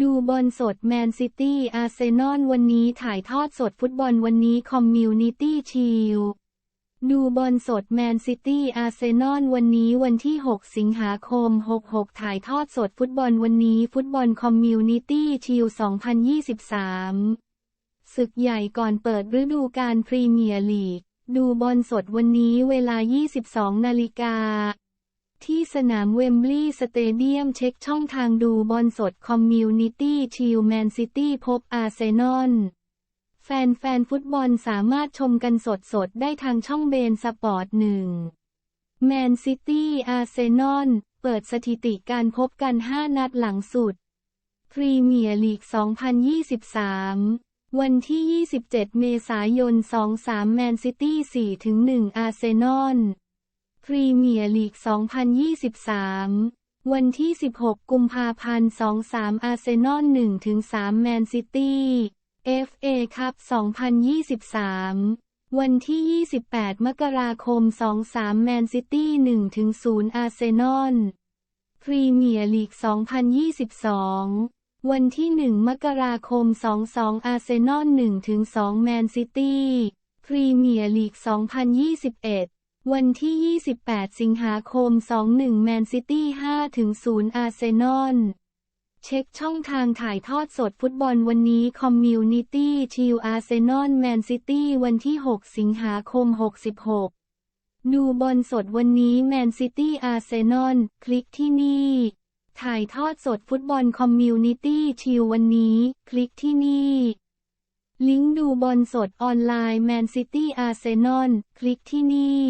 ดูบอลสดแมนซิตี้ อาร์เซนอลวันนี้ถ่ายทอดสดฟุตบอลวันนี้คอมมิวนิตี้ชิลดูบอลสดแมนซิตี้อาร์เซนอลวันนี้วันที่ 6 สิงหาคม 66 ถ่ายทอดสดฟุตบอลวันนี้ฟุตบอลคอมมิวนิตี้ชิล2023 ศึกใหญ่ก่อนเปิดฤดูกาลพรีเมียร์ลีก ดูบอลสดวันนี้เวลา 22 นาฬิกา ที่สนามเวมบลีย์สเตเดียมเช็คช่องทางดูบอลสดคอมมิวนิตี้ชิลแมนซิตี้พบอาร์เซนอล แฟนๆฟุตบอลสามารถชมกันสดๆ ได้ทางช่องเบนสปอร์ตหนึ่งแมนซิตี้อาร์เซนอล เปิดสถิติการพบกัน 5 นัดหลังสุด พรีเมียร์ลีก 2023วันที่ 27 เมษายน 23 แมนซิตี้ 4-1 อาร์เซนอล พรีเมียร์ลีก 2023 วันที่ 16 กุมภาพันธ์ 23 อาร์เซนอล 1-3 แมนซิตี้ FA คัพ 2023 วันที่ 28 มกราคม 23 แมนซิตี้ 1-0 อาร์เซนอล พรีเมียร์ลีก 2022 วันที่ 1 มกราคม 22 อาร์เซนอล 1-2 แมนซิตี้ พรีเมียร์ลีก 2021 วันที่ 28 สิงหาคม 21 แมนซิตี้ 5-0 อาร์เซนอล เช็คช่องทางถ่ายทอดสดฟุตบอลวันนี้คอมมิวนิตี้ชิลอาร์เซนอลแมนซิตี้ วันที่ 6 สิงหาคม 66 ดูบอลสดวันนี้แมนซิตี้อาร์เซนอลคลิกที่นี่ ถ่ายทอดสดฟุตบอลคอมมิวนิตี้ชิลวันนี้ คลิกที่นี่ ลิงก์ดูบอลสดออนไลน์แมนซิตี้อาร์เซนอลคลิกที่นี่